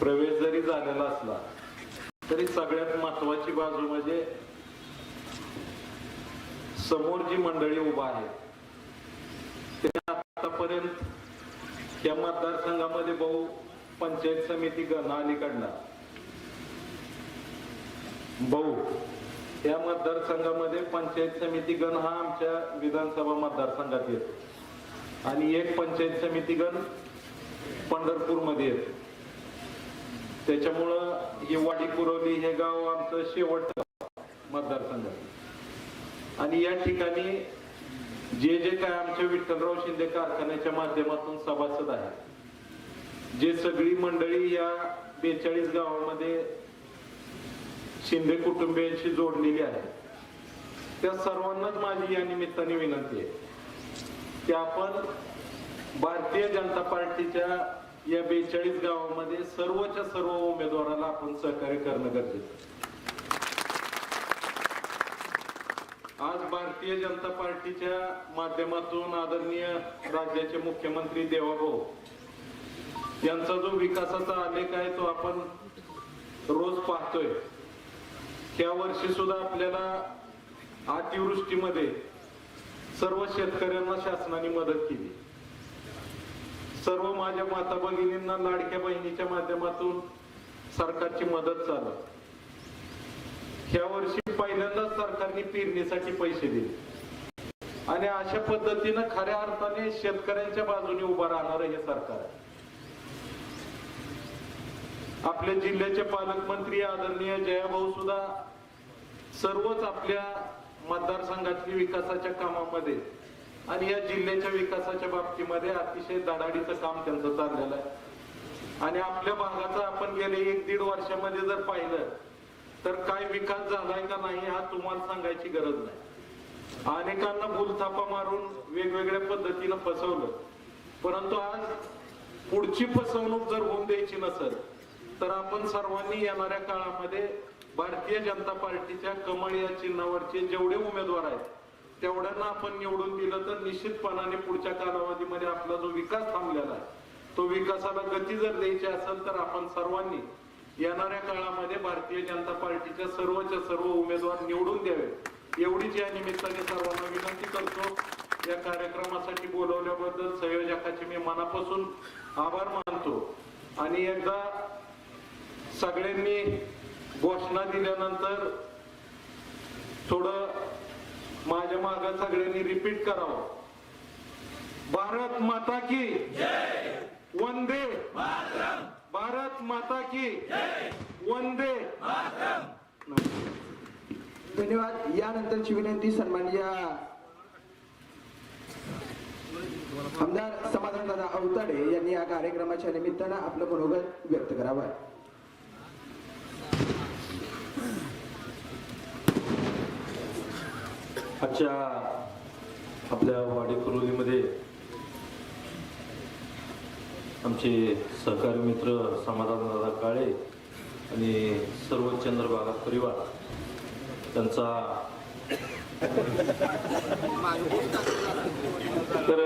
प्रवेश जरी झालेला असला तरी सगळ्यात महत्वाची बाजू म्हणजे समोर जी मंडळी उभा आहे त्या आतापर्यंत या मतदारसंघामध्ये बहु पंचायत समिती गण अलीकडला बहु या मतदारसंघामध्ये पंचायत समिती गण हा आमच्या विधानसभा मतदारसंघात येतो. आणि एक पंचायत समिती गण पंढरपूरमध्ये येतो. त्याच्यामुळं हे वाडी कुरवली हे गाव आमचं शेवटचं मतदारसंघ आणि या ठिकाणी जे जे काय आमच्या विठ्ठलराव शिंदे कारखान्याच्या माध्यमातून सभासद आहे जे सगळी मंडळी या बेचाळीस गावामध्ये शिंदे कुटुंबियांशी जोडलेली आहे त्या सर्वांनाच माझी या निमित्ताने विनंती आहे की आपण भारतीय जनता पार्टीच्या या बेचाळीस गावामध्ये सर्वच्या सर्व उमेदवाराला आपण सहकार्य करणं गरजेचं आज भारतीय जनता पार्टीच्या माध्यमातून आदरणीय राज्याचे मुख्यमंत्री देवाभाऊ यांचा जो विकासाचा आलेख आहे तो आपण रोज पाहतोय. त्या वर्षी सुद्धा आपल्याला अतिवृष्टीमध्ये सर्व शेतकऱ्यांना शासनाने मदत केली. सर्व माझ्या माता भगिनींना लाडक्या बहिणीच्या माध्यमातून सरकारची मदत चालू ह्या वर्षी पहिल्यांदाच सरकारने पेरणीसाठी पैसे दिले. आणि अशा पद्धतीनं खऱ्या अर्थाने शेतकऱ्यांच्या बाजूने उभं राहणार हे सरकार आहे. आपल्या जिल्ह्याचे पालकमंत्री आदरणीय जयाभाऊ सुद्धा सर्वच आपल्या मतदारसंघातील विकासाच्या कामामध्ये आणि या जिल्ह्याच्या विकासाच्या बाबतीमध्ये अतिशय धडाडीचं काम त्यांचं चाललेलं आहे. आणि आपल्या भागाचं आपण गेले एक दीड वर्षामध्ये जर पाहिलं तर काय विकास झालाय का नाही हा तुम्हाला सांगायची गरज नाही. अनेकांना भूलथापा मारून वेगवेगळ्या पद्धतीनं फसवलं. परंतु आज पुढची फसवणूक जर होऊन द्यायची नसेल तर आपण सर्वांनी येणाऱ्या काळामध्ये भारतीय जनता पार्टीच्या कमळ या चिन्हावरचे जेवढे उमेदवार आहेत तेवढ्यांना आपण निवडून दिलं तर निश्चितपणाने पुढच्या कालावधीमध्ये आपला जो विकास थांबलेला आहे तो विकासाला गती जर द्यायची असेल तर आपण सर्वांनी येणाऱ्या काळामध्ये भारतीय जनता पार्टीच्या सर्वच्या सर्व उमेदवार निवडून द्यावे. एवढीच या निमित्ताने सर्वांना विनंती करतो. या कार्यक्रमासाठी बोलवल्याबद्दल संयोजकाचे मी मनापासून आभार मानतो. आणि एकदा सगळ्यांनी घोषणा दिल्यानंतर थोडं माझ्या माग सगळ्यांनी रिपीट करावं. भारत माता की वंदे. भारत माता की वंदे. धन्यवाद. यानंतरची विनंती सन्माननीय आमदार समाधानदादा अवताडे यांनी या कार्यक्रमाच्या निमित्तानं आपलं मनोगत व्यक्त करावं. आजच्या आपल्या वाडी कुरुलीमध्ये आमचे सहकारी मित्र समाधानदादा काळे आणि सर्व चंद्रबागा परिवार त्यांचा तर